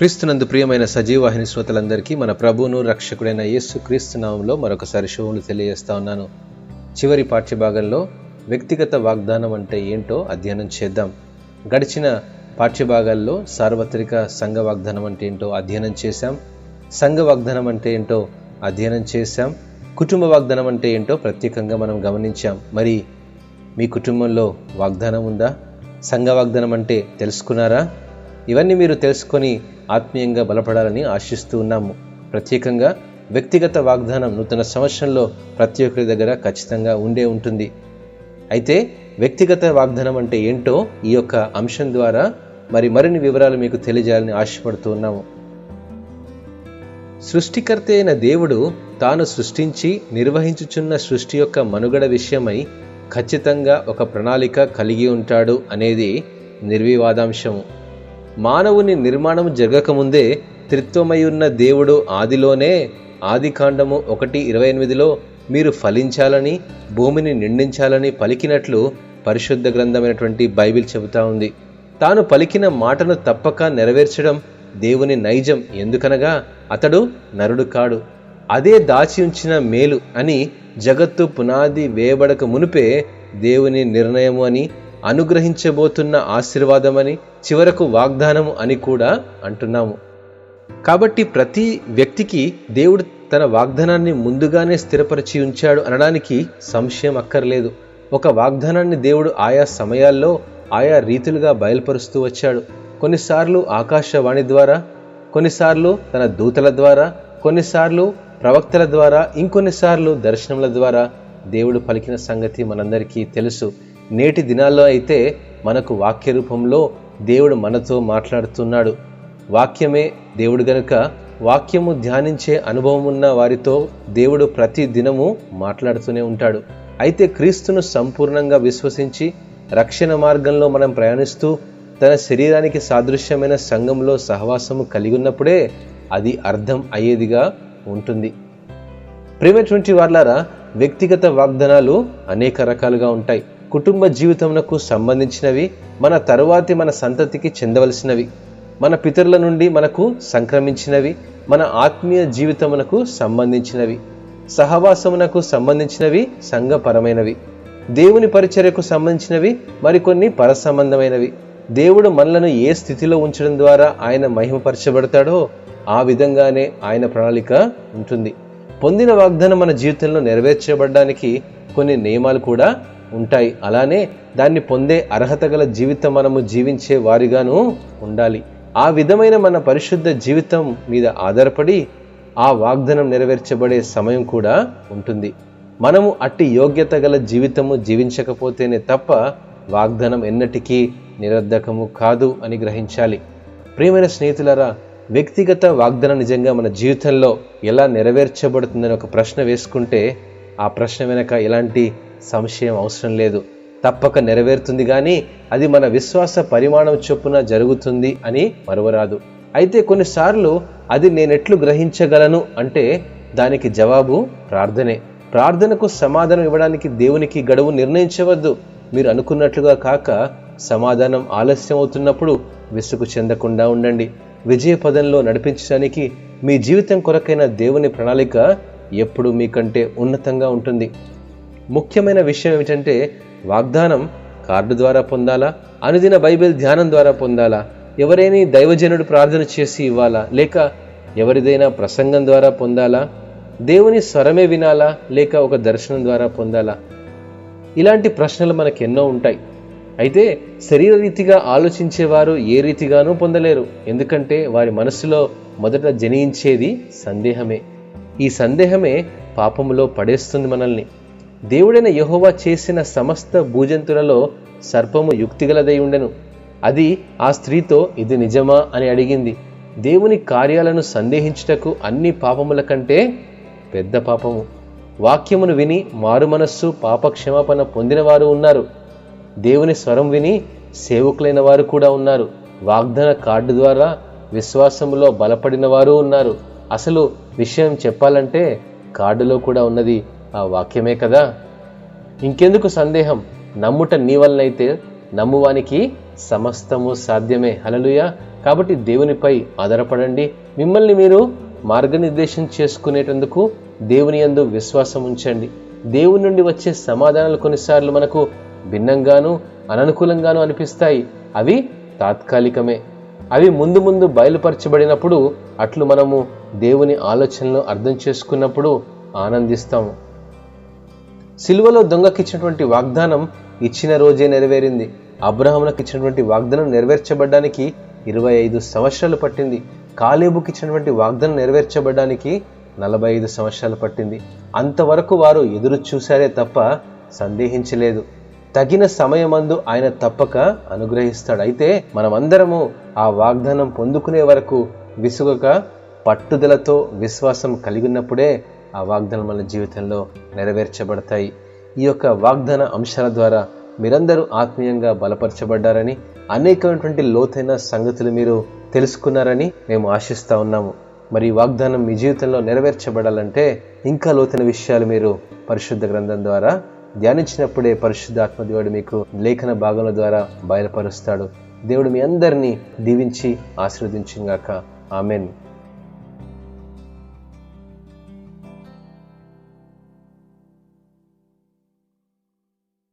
క్రీస్తునందు ప్రియమైన సజీవాహిని శ్రోతలందరికీ మన ప్రభువును రక్షకుడైన యేసు క్రీస్తు నామంలో మరొకసారి శుభములు తెలియజేస్తా ఉన్నాను. చివరి పాఠ్యభాగంలో వ్యక్తిగత వాగ్దానం అంటే ఏంటో అధ్యయనం చేద్దాం. గడిచిన పాఠ్యభాగాల్లో సార్వత్రిక సంఘ వాగ్దానం అంటే ఏంటో అధ్యయనం చేశాం. సంఘ వాగ్దానం అంటే ఏంటో అధ్యయనం చేశాం. కుటుంబ వాగ్దానం అంటే ఏంటో ప్రత్యేకంగా మనం గమనించాం. మరి మీ కుటుంబంలో వాగ్దానం ఉందా? సంఘ వాగ్దానం అంటే తెలుసుకున్నారా? ఇవన్నీ మీరు తెలుసుకొని ఆత్మీయంగా బలపడాలని ఆశిస్తూ ఉన్నాము. ప్రత్యేకంగా వ్యక్తిగత వాగ్దానం నూతన సంవత్సరంలో ప్రతి ఒక్కరి దగ్గర ఖచ్చితంగా ఉండే ఉంటుంది. అయితే వ్యక్తిగత వాగ్దానం అంటే ఏంటో ఈ యొక్క అంశం ద్వారా మరి మరిన్ని వివరాలు మీకు తెలియజేయాలని ఆశపడుతూ ఉన్నాము. సృష్టికర్త అయిన దేవుడు తాను సృష్టించి నిర్వహించుచున్న సృష్టి యొక్క మనుగడ విషయమై ఖచ్చితంగా ఒక ప్రణాళిక కలిగి ఉంటాడు అనేది నిర్వివాదాంశము. మానవుని నిర్మాణం జరగకముందే త్రిత్వమై దేవుడు ఆదిలోనే ఆది కాండము ఒకటి ఇరవై ఎనిమిదిలో మీరు ఫలించాలని భూమిని నిండించాలని పలికినట్లు పరిశుద్ధ గ్రంథమైనటువంటి బైబిల్ చెబుతా ఉంది. తాను పలికిన మాటను తప్పక నెరవేర్చడం దేవుని నైజం ఎందుకనగా అతడు నరుడు కాడు. అదే దాచి ఉంచిన మేలు అని జగత్తు పునాది వేయబడక మునుపే దేవుని నిర్ణయము అని అనుగ్రహించబోతున్న ఆశీర్వాదమని చివరకు వాగ్దానము అని కూడా అంటున్నాము. కాబట్టి ప్రతి వ్యక్తికి దేవుడు తన వాగ్దానాన్ని ముందుగానే స్థిరపరిచి ఉంచాడు అనడానికి సంశయం అక్కర్లేదు. ఒక వాగ్దానాన్ని దేవుడు ఆయా సమయాల్లో ఆయా రీతులుగా బయలుపరుస్తూ వచ్చాడు. కొన్నిసార్లు ఆకాశవాణి ద్వారా కొన్నిసార్లు తన దూతల ద్వారా కొన్నిసార్లు ప్రవక్తల ద్వారా ఇంకొన్నిసార్లు దర్శనముల ద్వారా దేవుడు పలికిన సంగతి మనందరికీ తెలుసు. నేటి దినాల్లో అయితే మనకు వాక్య రూపంలో దేవుడు మనతో మాట్లాడుతున్నాడు. వాక్యమే దేవుడు గనుక వాక్యము ధ్యానించే అనుభవం ఉన్న వారితో దేవుడు ప్రతి దినము మాట్లాడుతూనే ఉంటాడు. అయితే క్రీస్తును సంపూర్ణంగా విశ్వసించి రక్షణ మార్గంలో మనం ప్రయాణిస్తూ తన శరీరానికి సాదృశ్యమైన సంఘంలో సహవాసము కలిగి ఉన్నప్పుడే అది అర్థం అయ్యేదిగా ఉంటుంది. ప్రేమటువంటి వాళ్ళారా వ్యక్తిగత వాగ్దానాలు అనేక రకాలుగా ఉంటాయి. కుటుంబ జీవితమునకు సంబంధించినవి మన తరువాతి మన సంతతికి చెందవలసినవి. మన పితరుల నుండి మనకు సంక్రమించినవి మన ఆత్మీయ జీవితమునకు సంబంధించినవి. సహవాసమునకు సంబంధించినవి సంఘపరమైనవి. దేవుని పరిచర్యకు సంబంధించినవి మరికొన్ని పరసంబంధమైనవి. దేవుడు మనలను ఏ స్థితిలో ఉంచడం ద్వారా ఆయన మహిమపరచబడతాడో ఆ విధంగానే ఆయన ప్రణాళిక ఉంటుంది. పొందిన వాగ్దానం మన జీవితంలో నెరవేర్చబడడానికి కొన్ని నియమాలు కూడా ఉంటాయి. అలానే దాన్ని పొందే అర్హత గల జీవితం మనము జీవించే వారిగాను ఉండాలి. ఆ విధమైన మన పరిశుద్ధ జీవితం మీద ఆధారపడి ఆ వాగ్దానం నెరవేర్చబడే సమయం కూడా ఉంటుంది. మనము అట్టి యోగ్యత గల జీవితము జీవించకపోతేనే తప్ప వాగ్దానం ఎన్నటికీ నిరర్ధకము కాదు అని గ్రహించాలి. ప్రియమైన స్నేహితులరా వ్యక్తిగత వాగ్దానం నిజంగా మన జీవితంలో ఎలా నెరవేర్చబడుతుందని ఒక ప్రశ్న వేసుకుంటే ఆ ప్రశ్న వెనక ఎలాంటి సంశయం అవసరం లేదు. తప్పక నెరవేరుతుంది కానీ అది మన విశ్వాస పరిమాణం చొప్పున జరుగుతుంది అని మరువరాదు. అయితే కొన్నిసార్లు అది నేనెట్లు గ్రహించగలను అంటే దానికి జవాబు ప్రార్థనే. ప్రార్థనకు సమాధానం ఇవ్వడానికి దేవునికి గడువు నిర్ణయించవద్దు. మీరు అనుకున్నట్లుగా కాక సమాధానం ఆలస్యం అవుతున్నప్పుడు విసుగు చెందకుండా ఉండండి. విజయ పదంలో నడిపించడానికి మీ జీవితం కొరకైన దేవుని ప్రణాళిక ఎప్పుడు మీకంటే ఉన్నతంగా ఉంటుంది. ముఖ్యమైన విషయం ఏమిటంటే వాగ్దానం కార్డు ద్వారా పొందాలా? అనుదిన బైబిల్ ధ్యానం ద్వారా పొందాలా? ఎవరైనా దైవజనుడు ప్రార్థన చేసి ఇవ్వాలా? లేక ఎవరిదైనా ప్రసంగం ద్వారా పొందాలా? దేవుని స్వరమే వినాలా? లేక ఒక దర్శనం ద్వారా పొందాలా? ఇలాంటి ప్రశ్నలు మనకు ఎన్నో ఉంటాయి. అయితే శరీర రీతిగా ఆలోచించేవారు ఏ రీతిగానూ పొందలేరు. ఎందుకంటే వారి మనసులో మొదట జనించేది సందేహమే. ఈ సందేహమే పాపములో పడేస్తుంది మనల్ని. దేవుడైన యహోవా చేసిన సమస్త భూజంతులలో సర్పము యుక్తిగలదై ఉండెను. అది ఆ స్త్రీతో ఇది నిజమా అని అడిగింది. దేవుని కార్యాలను సందేహించుటకు అన్ని పాపముల కంటే పెద్ద పాపము. వాక్యమును విని మారు మనస్సు పాపక్షమాపణ పొందిన వారు ఉన్నారు. దేవుని స్వరం విని సేవకులైన వారు కూడా ఉన్నారు. వాగ్దాన కార్డు ద్వారా విశ్వాసములో బలపడిన వారు ఉన్నారు. అసలు విషయం చెప్పాలంటే కార్డులో కూడా ఉన్నది ఆ వాక్యమే కదా? ఇంకెందుకు సందేహం? నమ్ముట నీ వలనైతే నమ్మువానికి సమస్తము సాధ్యమే. హలలుయ కాబట్టి దేవునిపై ఆధారపడండి. మిమ్మల్ని మీరు మార్గనిర్దేశం చేసుకునేటందుకు దేవుని యందు విశ్వాసం ఉంచండి. దేవుని నుండి వచ్చే సమాధానాలు కొన్నిసార్లు మనకు భిన్నంగాను అననుకూలంగాను అనిపిస్తాయి. అవి తాత్కాలికమే. అవి ముందు ముందు బయలుపరచబడినప్పుడు అట్లు మనము దేవుని ఆలోచనలు అర్థం చేసుకున్నప్పుడు ఆనందిస్తాము సిలువలో దొంగకిచ్చినటువంటి వాగ్దానం ఇచ్చిన రోజే నెరవేరింది. అబ్రహామునకు ఇచ్చినటువంటి వాగ్దానం నెరవేర్చబడ్డానికి ఇరవై ఐదు సంవత్సరాలు పట్టింది. కాలేబుకి ఇచ్చినటువంటి వాగ్దానం నెరవేర్చబడ్డానికి నలభై ఐదు సంవత్సరాలు పట్టింది. అంతవరకు వారు ఎదురు చూశారే తప్ప సందేహించలేదు. తగిన సమయమందు ఆయన తప్పక అనుగ్రహిస్తాడు. అయితే మనమందరము ఆ వాగ్దానం పొందుకునే వరకు విసుగక పట్టుదలతో విశ్వాసం కలిగి ఉన్నప్పుడే ఆ వాగ్దానం మన జీవితంలో నెరవేర్చబడతాయి. ఈ యొక్క వాగ్దాన అంశాల ద్వారా మీరందరూ ఆత్మీయంగా బలపరచబడ్డారని అనేకమైనటువంటి లోతైన సంగతులు మీరు తెలుసుకున్నారని మేము ఆశిస్తూ ఉన్నాము. మరి వాగ్దానం మీ జీవితంలో నెరవేర్చబడాలంటే ఇంకా లోతైన విషయాలు మీరు పరిశుద్ధ గ్రంథం ద్వారా ధ్యానించినప్పుడే పరిశుద్ధాత్మ దేవుడు మీకు లేఖన భాగముల ద్వారా బయలుపరుస్తాడు. దేవుడు మీ అందరినీ దీవించి ఆశీర్వదించింగాక ఆమెన్.